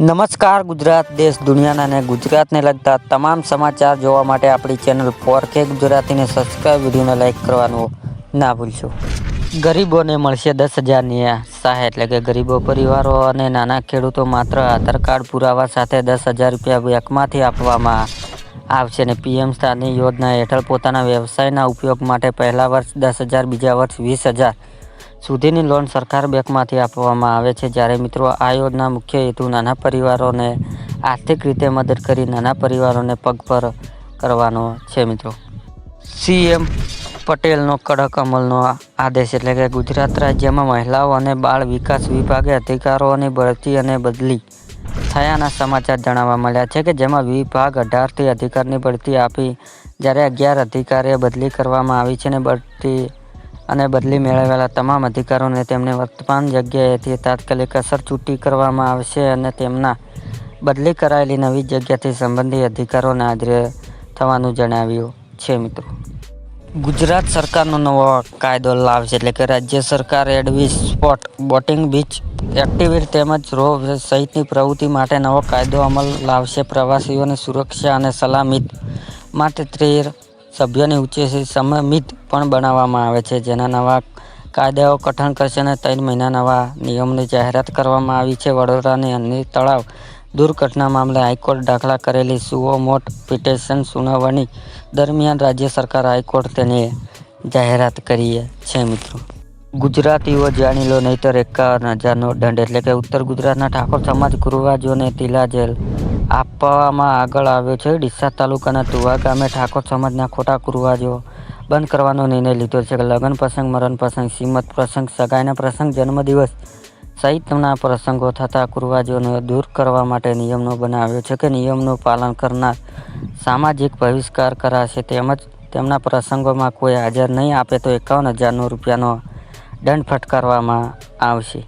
નમસ્કાર, ગુજરાત દેશ દુનિયાના અને ગુજરાતને લગતા તમામ સમાચાર જોવા માટે આપણી ચેનલ ફોર કે ગુજરાતીને સબસ્ક્રાઈબ વિડીયોને લાઇક કરવાનું ના ભૂલશો. ગરીબોને મળશે દસ હજારની સહાય એટલે કે ગરીબો પરિવારો અને નાના ખેડૂતો માત્ર આધાર કાર્ડ પુરાવા સાથે દસ હજાર રૂપિયા બેંકમાંથી આપવામાં આવશે અને પીએમ સ્થાનની યોજના હેઠળ પોતાના વ્યવસાયના ઉપયોગ માટે પહેલા વર્ષ દસ હજાર, બીજા વર્ષ વીસ હજાર સુધીની લોન સરકાર બેંકમાંથી આપવામાં આવે છે. જ્યારે મિત્રો, આ યોજના મુખ્ય હેતુ નાના પરિવારોને આર્થિક રીતે મદદ કરી નાના પરિવારોને પગ પર કરવાનો છે મિત્રો. સીએમ પટેલનો કડક અમલનો આદેશ એટલે કે ગુજરાત રાજ્યમાં મહિલાઓ અને બાળ વિકાસ વિભાગે અધિકારોની બઢતી અને બદલી થયાના સમાચાર જણાવવા મળ્યા છે કે જેમાં વિભાગ અઢારથી અધિકારની બઢતી આપી, જ્યારે અગિયાર અધિકારીએ બદલી કરવામાં આવી છે અને બઢતી અને બદલી મેળવેલા તમામ અધિકારોને તેમની વર્તમાન જગ્યાએથી તાત્કાલિક અસર છૂટી કરવામાં આવશે અને તેમના બદલી કરાયેલી નવી જગ્યાથી સંબંધિત અધિકારોને આદરે થવાનું જણાવ્યું છે, મિત્રો. ગુજરાત સરકારનો નવો કાયદો લાવશે એટલે કે રાજ્ય સરકાર એડવી સ્પોટ બોટિંગ બીચ એક્ટિવિટી તેમજ રો સહિતની પ્રવૃત્તિ માટે નવો કાયદો અમલ લાવશે. પ્રવાસીઓની સુરક્ષા અને સલામત માટે તેર સભ્યોની ઉચ્ચ સમિતિ પણ બનાવવામાં આવે છે. જેના નવા કાયદાઓ કઠણ કરશે અને ત્રણ મહિના નવા નિયમોની જાહેરાત કરવામાં આવી છે. વડોદરાની અન્ય તળાવ દુર્ઘટના મામલે હાઈકોર્ટ દાખલા કરેલી સુઓમોટ પિટિશન સુનાવણી દરમિયાન રાજ્ય સરકાર હાઈકોર્ટ તેની જાહેરાત કરી છે મિત્રો. ગુજરાતીઓ જાણી લો, નહીતર એકાવન હજારનો દંડ. એટલે કે ઉત્તર ગુજરાતના ઠાકોર સમાજ ગુરુવાજોને તિલા જેલ આપવામાં આગળ આવ્યો છે. ડીસા તાલુકાના તુવા ગામે ઠાકોર સમાજના ખોટા કુરવાજો બંધ કરવાનો નિર્ણય લીધો છે લગ્ન પ્રસંગ, મરણ પ્રસંગ સીમત પ્રસંગ, સગાઈના પ્રસંગ, જન્મદિવસ સહિતના પ્રસંગો થતા કુરવાજીઓને દૂર કરવા માટે નિયમનો બનાવ્યો છે કે નિયમનું પાલન કરનાર સામાજિક બહિષ્કાર કરાશે તેમજ તેમના પ્રસંગોમાં કોઈ હાજર નહીં આપે તો એકાવન હજારનો રૂપિયાનો દંડ ફટકારવામાં આવશે.